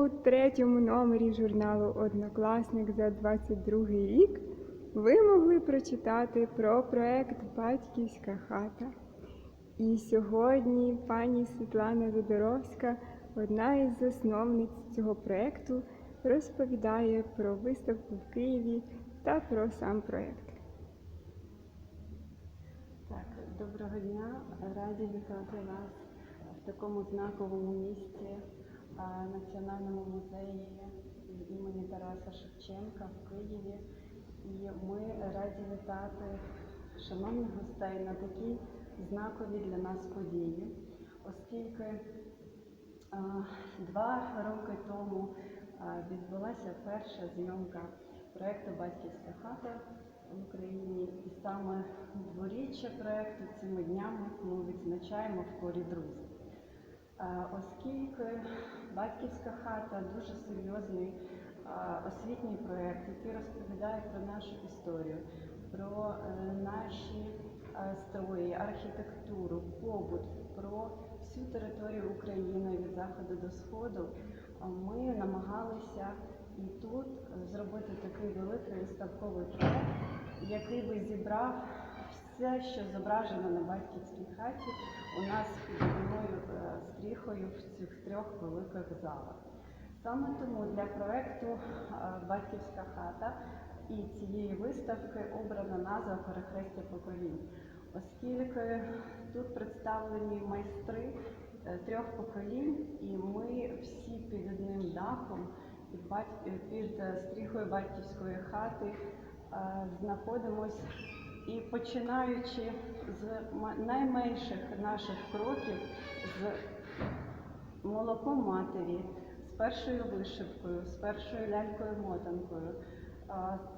у третьому номері журналу Однокласник за 22 рік ви могли прочитати про проект Батьківська хата. І сьогодні пані Світлана Задоровська, одна із засновниць цього проекту, розповідає про виставку в Києві та про сам проект. Так, доброго дня. Раді вітати вас в такому знаковому місці Національному музеї імені Тараса Шевченка в Києві. І ми раді вітати шановних гостей на такій знаковій для нас події, оскільки два роки тому відбулася перша зйомка проекту Батьківська хата в Україні, і саме дворіччя проекту цими днями ми відзначаємо в хорі друзів. Оскільки батьківська хата дуже серйозний освітній проєкт, який розповідає про нашу історію, про е, наші е, строї, архітектуру, побут, про всю територію України від заходу до сходу, ми намагалися і тут зробити такий великий виставковий проєкт, який би зібрав все, що зображено на батьківській хаті у нас під одною е, стріхою в цих трьох великих залах. Саме тому для проекту е, Батьківська хата і цієї виставки обрана назва Перехрестя поколінь, оскільки тут представлені майстри е, трьох поколінь, і ми всі під одним дахом, під, бать- стріхою батьківської хати знаходимось і починаючи з найменших наших кроків, з молоком матері, з першою вишивкою, з першою лялькою-мотанкою,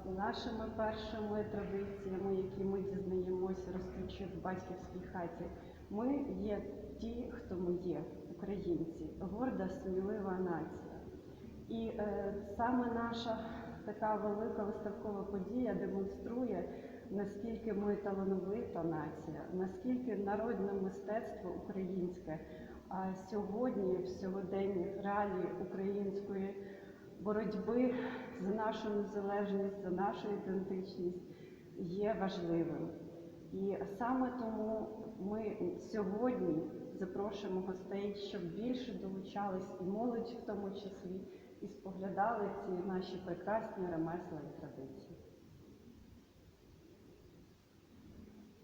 з нашими першими традиціями, які ми дізнаємося, ростучи в батьківській хаті. Ми є ті, хто ми є, українці, горда, смілива нація. І е, саме наша така велика виставкова подія демонструє, наскільки ми талановита нація, наскільки народне мистецтво українське а сьогодні, в сьогоденних реалії української боротьби за нашу незалежність, за нашу ідентичність є важливим. І саме тому ми сьогодні запрошуємо гостей, щоб більше долучались і молодь в тому числі, і споглядали ці наші прекрасні ремесла і традиції.